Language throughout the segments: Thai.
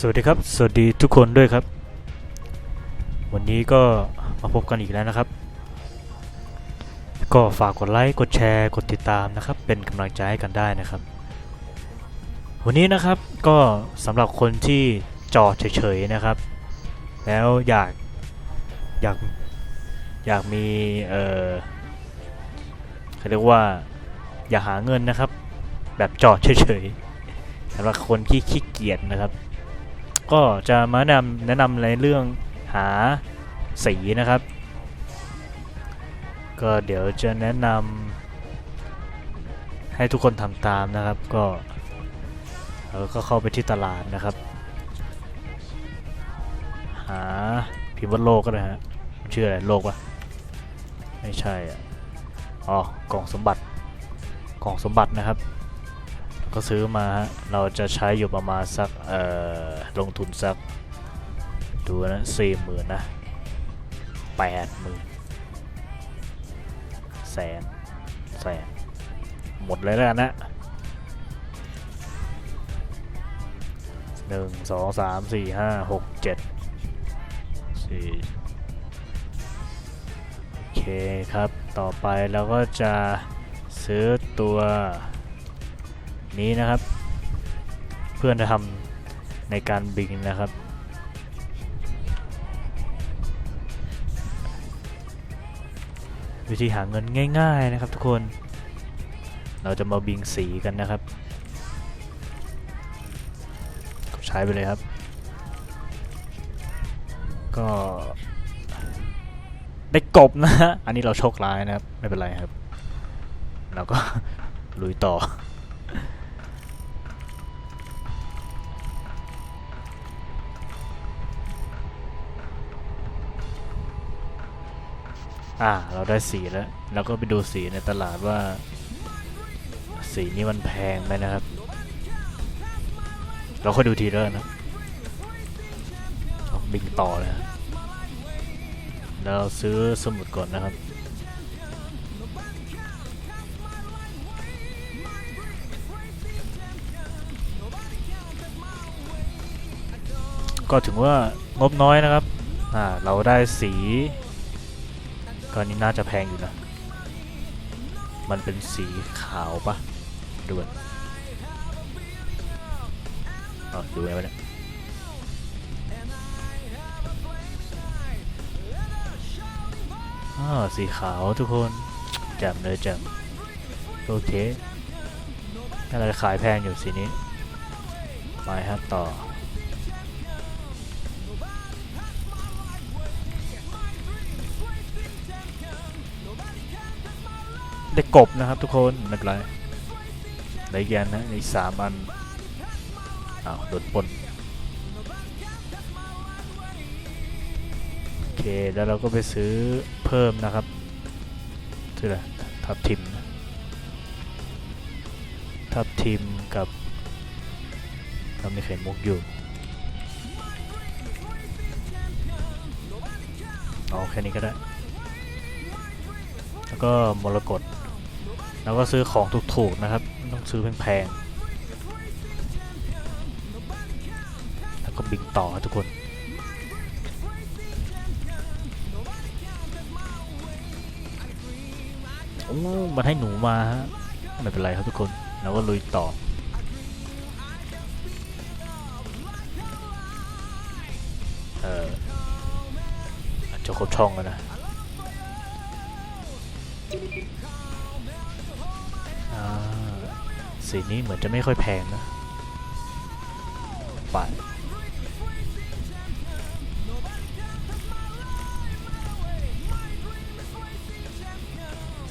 สวัสดีครับ สวัสดีทุกคนด้วยครับ วันนี้ก็มาพบกันอีกแล้วนะครับ ก็ฝากกดไลค์กดแชร์กดติดตามนะครับ เป็นกำลังใจให้กันได้นะครับ วันนี้นะครับก็สำหรับคนที่จอดเฉยๆนะครับ แล้วอยากอยากอยากมีเอ่อเขาเรียกว่าอยากหาเงินนะครับ แบบจอดเฉยๆสำหรับคนที่ขี้เกียจนะครับ ก็จะมาแนะนำแนะนำในเรื่องหาสีนะครับ ก็เดี๋ยวจะแนะนำให้ทุกคนทำตามนะครับก็แล้วก็เข้าไปที่ตลาดนะครับ หาพิมพ์ว่าโลกก็ได้ฮะชื่ออะไรโลกวะไม่ใช่อะอ๋อกล่องสมบัติกล่องสมบัตินะครับ ก็ซื้อมาฮะเราจะใช้อยู่ประมาณสักเอ่อลงทุนสักดูนะสี่หมื่นนะแปดหมื่นแสนแสนหมดเลยแล้วนนะหนึ่งสองสามสี่ห้าหกเจ็ดสี่โอเคครับ ต่อไปเราก็จะซื้อตัว นี้นะครับ เพื่อนจะทำในการบินนะครับ วิธีหาเงินง่ายๆนะครับทุกคน เราจะมาบิงสีกันนะครับ ใช้ไปเลยครับ ก็ได้กบนะฮะ อันนี้เราโชคร้ายนะครับ ไม่เป็นไรครับ เราก็ลุยต่อ อ่า เราได้สีแล้ว เราก็ไปดูสีในตลาดว่า สีนี้มันแพงไหมนะครับ เราค่อยดูทีเดียวนะบิงต่อเลยครับแล้วเราซื้อสมุดก่อนนะครับ ก็ถึงว่างบน้อยนะครับ อ่า เราได้สี ก็อันนี้น่าจะแพงอยู่นะ มันเป็นสีขาวปะดูก่อนอ๋อดูไงวะเนี่ยอ๋อสีขาวทุกคนแจ่มเลยแจ่มโอเคน่าจะขายแพงอยู่สีนี้ไปครับต่อ ได้กบนะครับทุกคนไม่เป็นไรไดแกนนะอีกสามอันอ้าวโดนปนโอเคแล้วเราก็ไปซื้อเพิ่มนะครับชื่ออะไรทับทิมทับทิมกับเรามีไข่มุกอยู่เอาแค่นี้ก็ได้ แล้วก็มรกต แล้วก็ซื้อของถูกๆนะครับไม่ต้องซื้อแพงๆแล้วก็บิงต่อทุกคนโอ้มันให้หนูมาฮะไม่เป็นไรครับทุกคนเราก็ลุยต่อเอออจะครบช่องแล้วนะ สีนี้เหมือนจะไม่ค่อยแพงนะไป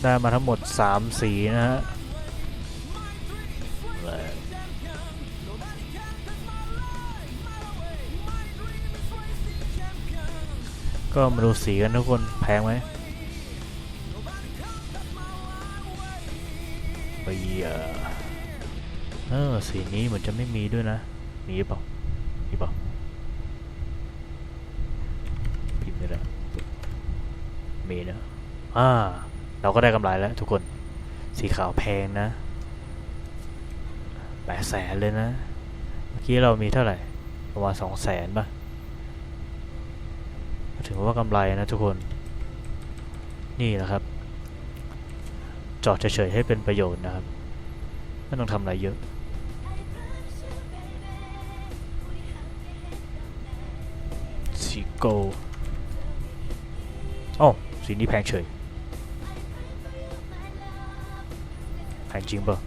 ได้มาทั้งหมด 3 สีนะฮะก็มาดูสีกันทุกคนแพงไหม เออเออสีนี้เหมือนจะไม่มีด้วยนะ มีเปล่ามีเปล่าพิมพ์ได้แล้วมีนะอ่าเราก็ได้กำไรแล้วทุกคน สีขาวแพงนะแปดแสนเลยนะ เมื่อกี้เรามีเท่าไหร่ ประมาณสองแสนป่ะถือว่ากำไรนะทุกคน นี่นะครับ จอดเฉยๆให้เป็นประโยชน์นะครับ ไม่ต้องทำอะไรเยอะ สีโกโอ้สีนี้แพงเฉย แพงจริงเปล่ะ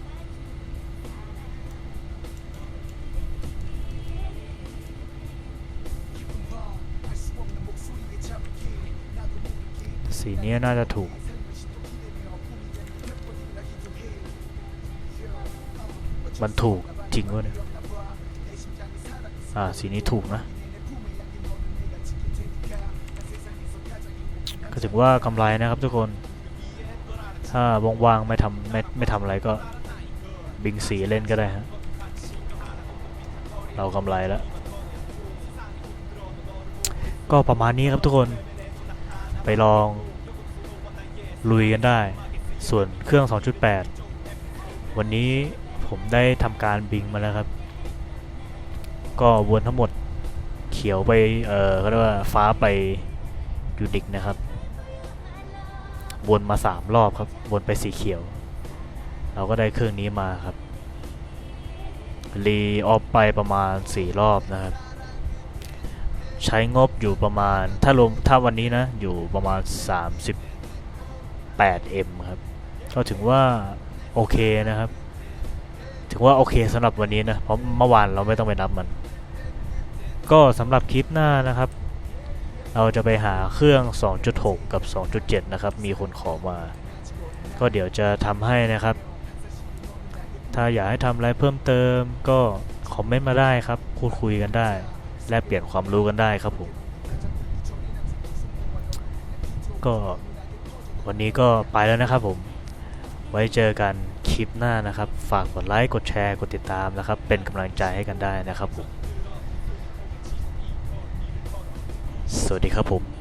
สีนี้น่าจะถูก มันถูกจริงวะเนี่ย อ่า สีนี้ถูกนะ ก็ถือว่ากำไรนะครับทุกคน ถ้าว่างๆไม่ทำไม่ไม่ทำอะไรก็ บิงสีเล่นก็ได้ฮะ เรากำไรแล้ว ก็ประมาณนี้ครับทุกคน ไปลอง ลุยกันได้ ส่วนเครื่อง 2.8 วันนี้ ผมได้ทำการบิงมาแล้วครับ ก็วนทั้งหมดเขียวไป เออเขาเรียกว่าฟ้าไปยูนิคนะครับ วนมาสามรอบครับ วนไปสีเขียว เราก็ได้เครื่องนี้มาครับ รีออฟไปประมาณสี่รอบนะครับ ใช้งบอยู่ประมาณ ถ้ารวมถ้าวันนี้นะ อยู่ประมาณ 38M ครับ ก็ถึงว่าโอเคนะครับ ถึงว่าโอเคสำหรับวันนี้นะ เพราะเมื่อวานเราไม่ต้องไปนับมัน ก็สำหรับคลิปหน้านะครับ เราจะไปหาเครื่อง 2.6 กับ 2.7 นะครับ มีคนขอมา ก็เดี๋ยวจะทำให้นะครับ ถ้าอยากให้ทำอะไรเพิ่มเติมก็คอมเมนต์มาได้ครับพูดคุยกันได้ แลกเปลี่ยนความรู้กันได้ครับผม ก็วันนี้ก็ไปแล้วนะครับผม ไว้เจอกัน ลิปหน้านะครับ ฝากกดไลค์กดแชร์กดติดตามนะครับ เป็นกำลังใจให้กันได้นะครับผม สวัสดีครับผม